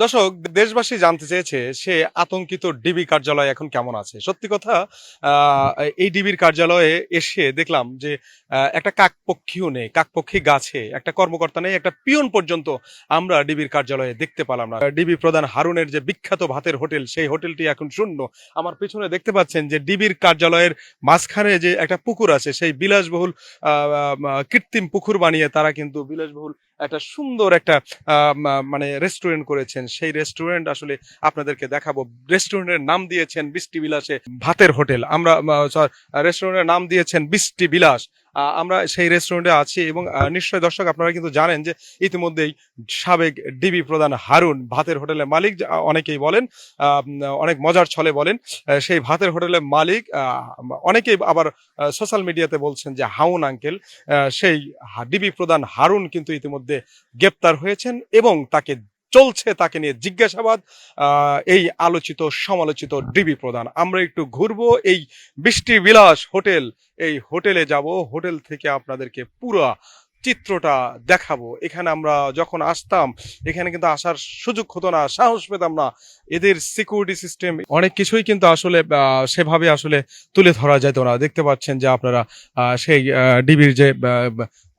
দর্শক, দেশবাসী জানতে চেয়েছে, সে আতঙ্কিত ডিবি কার্যালয় এখন কেমন আছে? সত্যি কথা এই ডিবির কার্যালয়ে এসে দেখলাম যে একটা কাকপক্ষীও নেই, কাকপক্ষী গাছে, একটা কর্মকর্তা নেই, একটা পিয়ন পর্যন্ত আমরা ডিবির কার্যালয়ে দেখতে পেলাম না। ডিবি প্রধান হারুনের যে বিখ্যাত ভাতের হোটেল, সেই হোটেলটি এখন শূন্য। আমার পিছনে দেখতে পাচ্ছেন যে ডিবির কার্যালয়ের মাঝখানে যে একটা পুকুর আছে, সেই বিলাসবহুল কৃত্রিম পুকুর বানিয়ে তারা কিন্তু বিলাসবহুল একটা সুন্দর একটা মানে রেস্টুরেন্ট করেছেন। সেই রেস্টুরেন্ট আসলে আপনাদেরকে দেখাবো। রেস্টুরেন্টের নাম দিয়েছেন বৃষ্টি বিলাসে ভাতের হোটেল। আমরা রেস্টুরেন্টের নাম দিয়েছেন বৃষ্টি বিলাস আমরা সেই রেস্টুরেন্টে আছি এবং আহ, নিশ্চয়ই দর্শক আপনারা কিন্তু জানেন যে ইতিমধ্যেই সাবেক ডিবি প্রধান হারুন ভাতের হোটেলের মালিক অনেকেই বলেন অনেক মজার ছলে বলেন সেই ভাতের হোটেলের মালিক অনেকেই আবার সোশ্যাল মিডিয়াতে বলছেন যে হাউন আঙ্কেল সেই ডিবি প্রধান হারুন কিন্তু ইতিমধ্যে গ্রেপ্তার হয়েছেন এবং তাকে চলছে তাকে নিয়ে জিজ্ঞাসাবাদ এই আলোচিত, সমালোচিত ডিবি প্রধান। আমরা একটু ঘুরবো এই বৃষ্টি বিলাস হোটেল, এই হোটেলে যাব। হোটেল থেকে আপনাদেরকে পুরো চিত্রটা দেখাবো। এখানে আমরা যখন আসতাম, এখানে কিন্তু আসার সুযোগ হতো না, সাহস পেতাম না। এদের সিকিউরিটি সিস্টেম অনেক কিছুই কিন্তু আসলে সেভাবে আসলে তুলে ধরা যেত না। দেখতে পাচ্ছেন যে আপনারা সেই ডিবির যে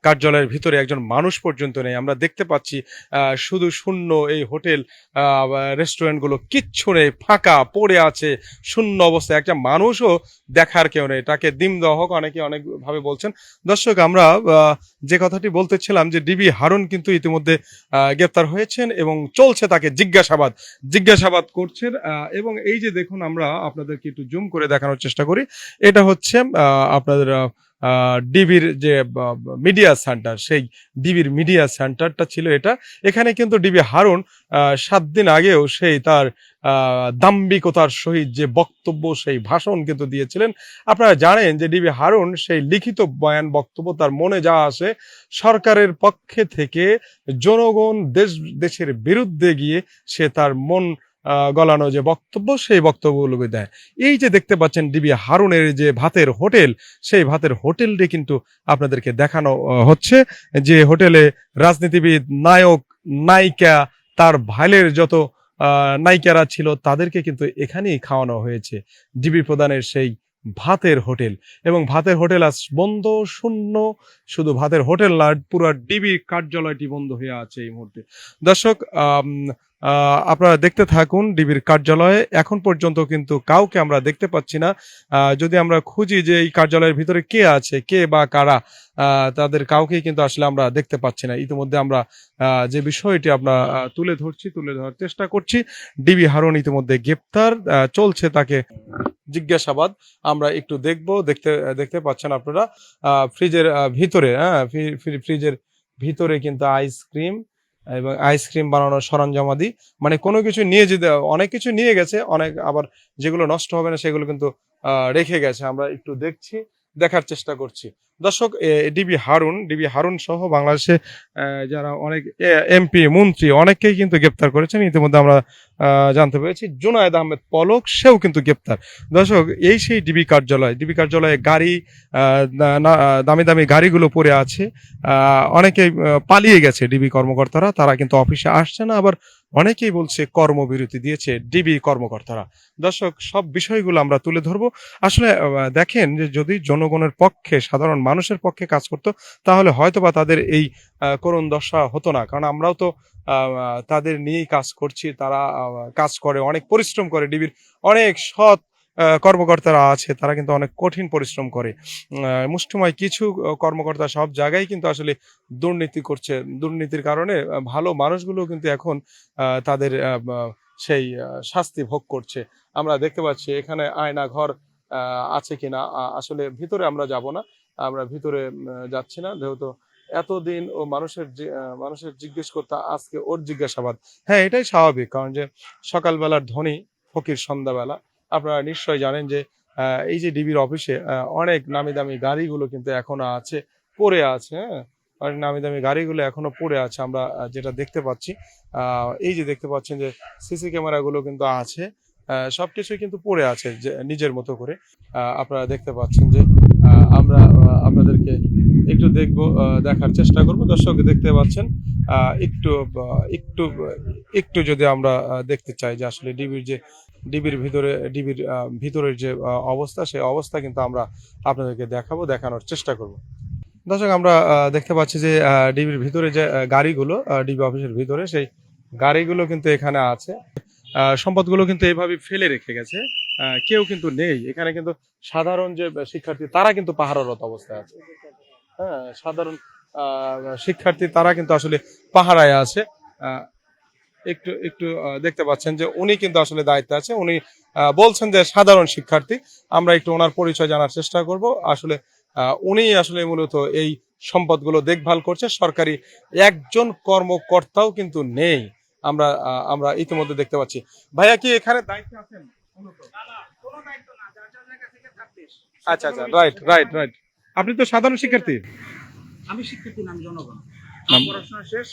কার্যালয়ের ভিতরে একজন মানুষ পর্যন্ত নেই। আমরা দেখতে পাচ্ছি শুধু শূন্য এই হোটেল রেস্টুরেন্টগুলো কিচ্ছু নেই, ফাঁকা পড়ে আছে, শূন্য অবস্থায়। একটা মানুষও দেখার কেউ নেই। তাকে দিম দেওয়া হোক অনেকে অনেকভাবে বলছেন। দর্শক, আমরা যে কথাটি বলতেছিলাম যে ডিবি হারুন কিন্তু ইতিমধ্যে গ্রেপ্তার হয়েছেন এবং চলছে তাকে জিজ্ঞাসাবাদ। জিজ্ঞাসাবাদ করছেন আহ, এবং এই যে দেখুন আমরা আপনাদেরকে একটু জুম করে দেখানোর চেষ্টা করি। এটা হচ্ছে আপনাদের ডিবির যে মিডিয়া সেন্টার সেই ডিবির মিডিয়া সেন্টারটা ছিল এটা। এখানে কিন্তু ডিবি হারুন সাত দিন আগেও সেই তার আহ, দাম্ভিকতার সহিত যে বক্তব্য সেই ভাষণ কিন্তু দিয়েছিলেন। আপনারা জানেন যে ডিবি হারুন সেই লিখিত বয়ান বক্তব্য তার মনে যা আসে সরকারের পক্ষে থেকে জনগণ দেশ দেশের বিরুদ্ধে গিয়ে সে তার মন গলানো যে বক্তব্য, সেই বক্তব্যগুলোকে দেয় এই যে দেখতে পাচ্ছেন ডিবি হারুনের যে ভাতের হোটেল, সেই ভাতের হোটেলটি কিন্তু আপনাদেরকে দেখানো হচ্ছে যে হোটেলে রাজনীতিবিদ, নায়ক, নায়িকা, তার ভাইলের যত নায়িকারা ছিল, তাদেরকে কিন্তু এখানেই খাওয়ানো হয়েছে ডিবি প্রধানের সেই ভাতের হোটেল। এবং ভাতের হোটেল আজ বন্ধ, শূন্য, শুধু ভাতের হোটেল না, পুরো ডিবি কার্যালয়টি বন্ধ হয়ে আছে এই মুহূর্তে। দর্শক আপনারা দেখতে থাকুন ডিবির কার্যালয়ে। এখন পর্যন্ত কিন্তু কাউকে আমরা দেখতে পাচ্ছি না। যদি আমরা খুঁজি যে এই কার্যালয়ের ভিতরে কে আছে, কে বা কারা তাদের কাউকেই কিন্তু আসলে আমরা দেখতে পাচ্ছি না। ইতিমধ্যে আমরা যে বিষয়টি আমরা তুলে ধরছি, তুলে ধরার চেষ্টা করছি, ডিবি হারুন ইতিমধ্যে গ্রেপ্তার চলছে তাকে জিজ্ঞাসাবাদ। আমরা একটু দেখব, দেখতে দেখতে পাচ্ছেন আপনারা ফ্রিজের ভিতরে হ্যাঁ ফ্রি- ফ্রি- ফ্রিজের ভিতরে কিন্তু আইসক্রিম এবং আইসক্রিম বানানোর সরঞ্জাম আদি। মানে কোনো কিছু নিয়ে যেতে অনেক কিছু নিয়ে গেছে, অনেক আবার যেগুলো নষ্ট হবে না সেগুলো কিন্তু রেখে গেছে। আমরা একটু দেখছি। দেখার চেষ্টা করছি। দর্শক ডিবি হারুন ডিবি হারুন সহ বাংলাদেশে যারা অনেক এমপি মন্ত্রী অনেককেই কিন্তু গ্রেপ্তার করেছেন। ইতিমধ্যে আমরা জানতে পেরেছি জুনায়দ আহমেদ পলক সেও কিন্তু গ্রেপ্তার। দর্শক এই সেই ডিবি কার্যালয় ডিবি কার্যালয়ে গাড়ি দামি দামি গাড়িগুলো পড়ে আছে। আহ, অনেকেই পালিয়ে গেছে ডিবি কর্মকর্তারা তারা কিন্তু অফিসে আসছে না আবার অনেকেই বলছে কর্মবিরতি দিয়েছে ডিবি কর্মকর্তারা। দর্শক, সব বিষয়গুলো আমরা তুলে ধরবো। আসলে দেখেন যে যদি জনগণের পক্ষে, সাধারণ মানুষের পক্ষে কাজ করতো, তাহলে হয়তো বা তাদের এই করুণ দশা হতো না। কারণ আমরাও তো তাদের নিয়েই কাজ করছি। তারা কাজ করে, অনেক পরিশ্রম করে। ডিবির অনেক সৎ কর্মকর্তারা আছে, তারা কিন্তু অনেক কঠিন পরিশ্রম করে। মুষ্টিময় কিছু কর্মকর্তা সব জায়গায় কিন্তু আসলে দুর্নীতি করছে। দুর্নীতির কারণে ভালো মানুষগুলো কিন্তু এখন তাদের সেই শাস্তি ভোগ করছে। আমরা দেখতে পাচ্ছি এখানে আয়না ঘর আছে কিনা? আসলে ভিতরে আমরা যাব না। আমরা ভিতরে যাচ্ছি না। যেহেতু এতদিন ও মানুষের মানুষের জিজ্ঞেস করতে আজকে ওর জিজ্ঞাসাবাদ। হ্যাঁ এটাই স্বাভাবিক। কারণ যে সকালবেলার ধনী ফকির সন্ধ্যাবেলা। আপনারা নিশ্চয় জানেন যে এই যে ডিবির অফিসে অনেক নামি দামি গাড়িগুলো কিন্তু এখনও আছে পড়ে আছে হ্যাঁ? অনেক নামি দামি গাড়িগুলো এখনও পড়ে আছে আমরা যেটা দেখতে পাচ্ছি। এই যে দেখতে পাচ্ছেন যে সিসি ক্যামেরাগুলো কিন্তু আছে আহ, সবকিছুই কিন্তু পড়ে আছে যে নিজের মতো করে। আপনারা দেখতে পাচ্ছেন যে আমরা আপনাদেরকে একটু দেখব দেখার চেষ্টা করব। দর্শক দেখতে পাচ্ছেন একটু একটু একটু যদি আমরা দেখতে চাই যে আসলে ডিবির যে, ডিবির ভিতরে, ডিবির ভিতরের যে অবস্থা, সেই অবস্থা কিন্তু আমরা আপনাদেরকে দেখাবো, দেখানোর চেষ্টা করব। দর্শক, আমরা দেখতে পাচ্ছি যে ডিবির ভিতরে যে গাড়িগুলো ডিবি অফিসের ভিতরে, সেই গাড়িগুলো কিন্তু এখানে আছে। সম্পদগুলো কিন্তু এইভাবে ফেলে রেখে গেছে। কেউ কিন্তু নেই। এখানে কিন্তু সাধারণ যে শিক্ষার্থী, তারা কিন্তু পাহাড়রত অবস্থায় আছে। হ্যাঁ সাধারণ শিক্ষার্থী তারা কিন্তু আসলে পাহারায় আছে। একটু একটু দেখতে পাচ্ছেন যে উনি কিন্তু আসলে দায়িত্বে আছে। উনি বলছেন যে সাধারণ শিক্ষার্থী আমরা একটু ওনার পরিচয় জানার চেষ্টা করব। আসলে উনি আসলে মূলত এই সম্পদগুলো দেখভাল করছে। সরকারি একজন কর্মকর্তাও কিন্তু নেই। আমরা আমরা ইতিমধ্যে দেখতে পাচ্ছি। ভাইয়া কি এখানে দায়িত্বে আছেন? আচ্ছা আচ্ছা রাইট রাইট রাইট আপনি তো সাধারণ শিক্ষার্থী। আমি শিক্ষার্থী না আমি জনগণ। নাম- আমার পড়াশোনা শেষ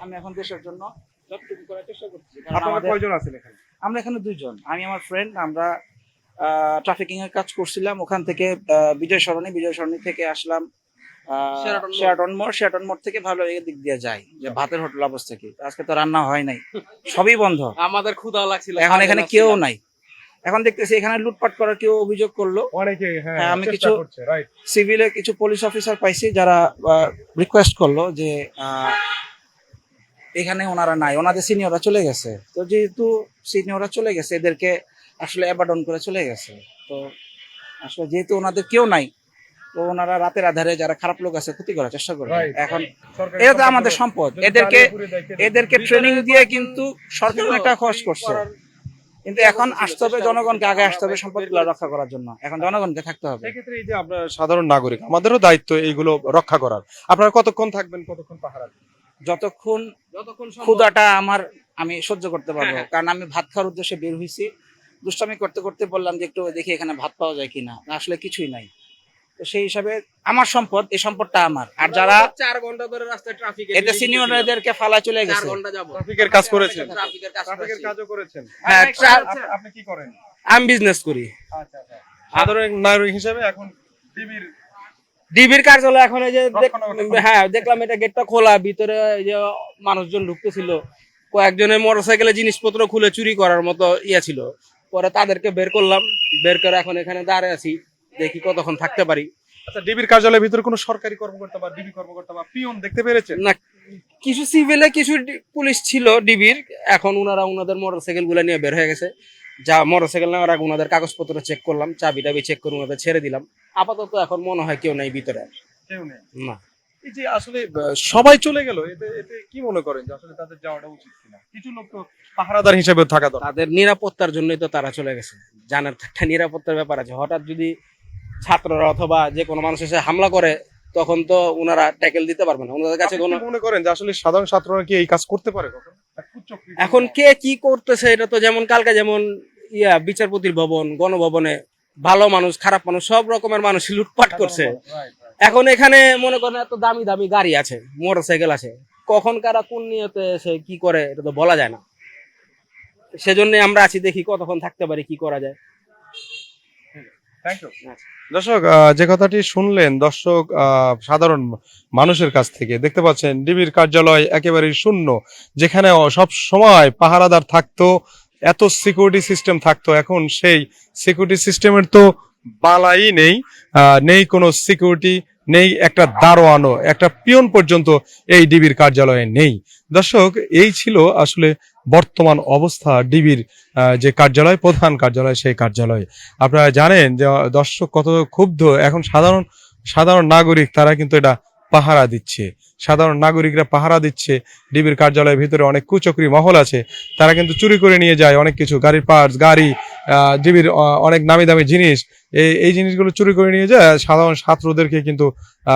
আমি এখন দেশের জন্য যতটুকু করার চেষ্টা করছি কারণ আপনারা কয়জন আছেন এখানে? আমরা এখানে দুইজন। আমি আমার ফ্রেন্ড আমরা ট্রাফিকিং এর কাজ করছিলাম। ওখান থেকে আহ, বিজয় সরণি বিজয় সরণি থেকে আসলাম। শেরাটন মোড় শেরাটন মোড় থেকে ভালো এই দিক দিয়ে যাই। যে ভাতের হোটেল অবস্থা কি? আজকে তো রান্না হয় নাই। সবই বন্ধ। আমাদের ক্ষুধা লাগছিল এখন এখানে কেউ নাই। এখন দেখতেছি এখানে লুটপাট করার কেউ অভিযোগ করল। অনেকে হ্যাঁ হ্যাঁ, আমি কিছু- সিভিলে কিছু পুলিশ অফিসার পাইছি যারা রিকোয়েস্ট করল যে এখানে ওনারা নাই ওনাদের সিনিয়ররা চলে গেছে। তো যেহেতু সিনিয়ররা চলে গেছে এদেরকে আসলে অ্যাবাডন করে চলে গেছে। তো আসলে যেহেতু ওনাদের কেউ নাই তো ওনারা রাতের আধারে যারা খারাপ লোক আছে ক্ষতি করার চেষ্টা করবে। এখন এটা তো আমাদের সম্পদ। এদেরকে এদেরকে ট্রেনিং দিয়ে কিন্তু সরকার অনেক টাকা খরচ করছে। কিন্তু এখন আসতে হবে জনগণকে আগে আসতে হবে সম্পদগুলো রক্ষা করার জন্য। এখন জনগণকে থাকতে হবে। সেক্ষেত্রে এই যে আপনার সাধারণ নাগরিক আমাদেরও দায়িত্ব এইগুলো রক্ষা করার। আপনারা কতক্ষণ থাকবেন কতক্ষণ পাহারা যতক্ষণ যতক্ষণ ক্ষুদাটা আমার আমি সহ্য করতে পারব। কারণ আমি ভাত খাওয়ার উদ্দেশ্যে বের হয়েছি দুষ্টামি করতে করতে বললাম যে একটু দেখি এখানে ভাত পাওয়া যায় কিনা। আসলে কিছুই নাই। সেই হিসাবে আমার সম্পদ এই সম্পদটা আমার। আর যারা চার ঘণ্টা ধরে রাস্তায় ট্রাফিক এতে সিনিয়রদেরকে ফালা চলে গেছে। ট্রাফিকের কাজ করেছেন। ট্রাফিকের কাজ কাজও করেছেন। হ্যাঁ, আপনি- আপনি কি করেন? আমি বিজনেস করি। আচ্ছা আচ্ছা। সাধারণ নাগরিক হিসেবে এখন টিভির ডিবির কার্যালয় এখন এই যে হ্যাঁ দেখলাম এটা গেটটা খোলা ভিতরে এই যে মানুষজন ঢুকতেছিল। কয়েকজনের মোটরসাইকেলে জিনিসপত্র খুলে চুরি করার মতো ইয়ে ছিল। পরে তাদেরকে বের করলাম। বের করে এখন এখানে দাঁড়িয়ে আছি। দেখি কতক্ষণ থাকতে পারি। আচ্ছা ডিবির কার্যালয়ের ভিতরে কোনো সরকারি কর্মকর্তা বা ডিবি কর্মকর্তা বা পিয়ন দেখতে পেরেছেন? না কিছু সিভিলে কিছু ডি- পুলিশ ছিল ডিবির। এখন ওনারা ওনাদের মোটরসাইকেলগুলো নিয়ে বের হয়ে গেছে। যা মোটরসাইকেল নেওয়ার আগে ওনাদের কাগজপত্র চেক করলাম চাবি টাবি চেক করে ওনাদের ছেড়ে দিলাম। আপাতত এখন মনে হয় কেউ নাই ভিতরে আর। কেউ নেই। না। এই যে আসলে আহ, সবাই চলে গেল এতে এতে কি মনে করেন যে আসলে তাদের যাওয়াটা উচিত কিনা? কিছু লোক তো পাহারাদার হিসেবে থাকা দরকার। তাদের নিরাপত্তার জন্যই তো তারা চলে গেছে। জানার তো একটা নিরাপত্তার ব্যাপার আছে। হঠাৎ যদি ছাত্ররা অথবা যে কোনো মানুষ এসে হামলা করে তখন তো ওনারা ট্যাকেল দিতে পারবে না। ওনাদের কাছে কোনো মনে করেন যে আসলে সাধারণ ছাত্ররা কি এই কাজ করতে পারে এখন কে কি করতেছে এটা তো যেমন কালকে যেমন ইয়া বিচারপতির ভবন গণভবনে ভালো মানুষ খারাপ মানুষ সব রকমের মানুষ লুটপাট করছে. এখন এখানে মনে করেন এত দামি দামি গাড়ি আছে মোটর সাইকেল আছে। কখন কারা কোন নিয়তে সে কি করে এটা তো বলা যায় না। সেজন্য আমরা আছি দেখি কতক্ষণ থাকতে পারি কি করা যায়. দর্শক যে কথাটি শুনলেন, দর্শক সাধারণ মানুষের কাছ থেকে, দেখতে পাচ্ছেন, ডিবির কার্যালয় একেবারেই শূন্য, যেখানে সব সময় পাহারাদার থাকতো, এত সিকিউরিটি সিস্টেম থাকতো, এখন সেই সিকিউরিটি সিস্টেমের তো বালাই নেই নেই কোনো সিকিউরিটি নেই, একটা দারোয়ানও, একটা পিয়ন পর্যন্ত এই ডিবির কার্যালয়ে নেই। দর্শক, এই ছিল আসলে বর্তমান অবস্থা ডিবির যে কার্যালয়, প্রধান কার্যালয়, সেই কার্যালয়ে। আপনারা জানেন যে দর্শক কত ক্ষুব্ধ, এখন সাধারণ সাধারণ নাগরিক তারা কিন্তু এটা পাহারা দিচ্ছে। সাধারণ নাগরিকরা পাহারা দিচ্ছে, ডিবির কার্যালয়ের ভিতরে অনেক কুচক্রি মহল আছে, তারা কিন্তু চুরি করে নিয়ে যায়, অনেক কিছু, গাড়ির পার্টস গাড়ি ডিবির অনেক নামি দামি জিনিস। এই এই জিনিসগুলো চুরি করে নিয়ে যায় সাধারণ ছাত্রদেরকে কিন্তু আহ,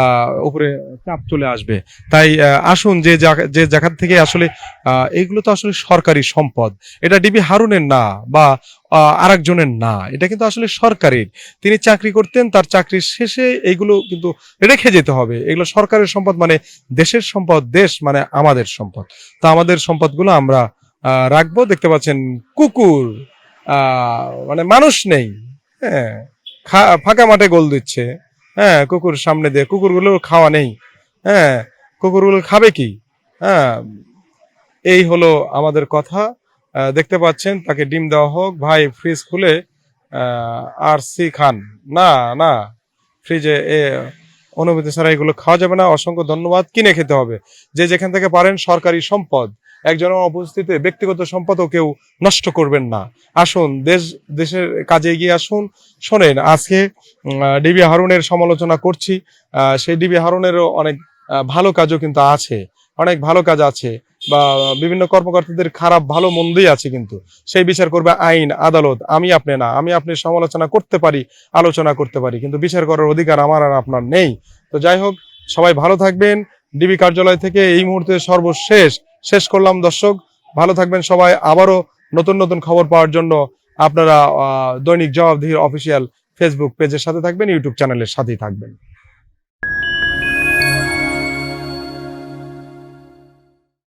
উপরে চাপ চলে আসবে। তাই আসুন যে যে জায়গা থেকে আসলে আহ, এইগুলো তো আসলে সরকারি সম্পদ। এটা ডিবি হারুনের না বা আরেকজনের না। এটা কিন্তু আসলে সরকারের তিনি চাকরি করতেন তার চাকরির শেষে এইগুলো কিন্তু রেখে যেতে হবে। এগুলো সরকারের সম্পদ মানে দেশের সম্পদ দেশ মানে আমাদের সম্পদ। তা আমাদের সম্পদগুলো আমরা রাখব। দেখতে পাচ্ছেন কুকুর। মানে মানুষ নেই। হ্যাঁ ফাঁকা মাঠে গোল দিচ্ছে। হ্যাঁ কুকুর সামনে দিয়ে, কুকুরগুলো খাওয়া নেই। হ্যাঁ কুকুরগুলো খাবে কি? হ্যাঁ এই হলো আমাদের কথা। দেখতে পাচ্ছেন, তাকে ডিম দেওয়া হোক। ভাই, ফ্রিজ খুলে আর সি খান। না না, ফ্রিজে, এ, অনুমতি ছাড়া এগুলো খাওয়া যাবে না। অসংখ্য ধন্যবাদ। কিনে খেতে হবে। যে যেখান থেকে পারেন সরকারি সম্পদ। একজনের উপস্থিতিতে ব্যক্তিগত সম্পদও কেউ নষ্ট করবেন না। আসুন, দেশ, দেশের কাজে এগিয়ে আসুন। শোনেন, আজকে ডিবি হারুনের সমালোচনা করছি। সেই ডিবি হারুনেরও অনেক ভালো কাজও কিন্তু আছে। অনেক ভালো কাজ আছে বা বিভিন্ন কর্মকর্তাদের খারাপ, ভালো মন্দই আছে কিন্তু। সেই বিচার করবে আইন, আদালত। আমি আপনি না, আমি আপনি সমালোচনা করতে পারি, আলোচনা করতে পারি, কিন্তু বিচার করার অধিকার আমার আর আপনার নেই। তো যাই হোক, সবাই ভালো থাকবেন। ডিবি কার্যালয় থেকে এই মুহূর্তে সর্বশেষ শেষ করলাম। দর্শক, ভালো থাকবেন সবাই। আবারও নতুন নতুন খবর পাওয়ার জন্য আপনারা দৈনিক জবাবদিহির অফিসিয়াল ফেসবুক পেজের সাথে থাকবেন ইউটিউব চ্যানেলের সাথেই থাকবেন।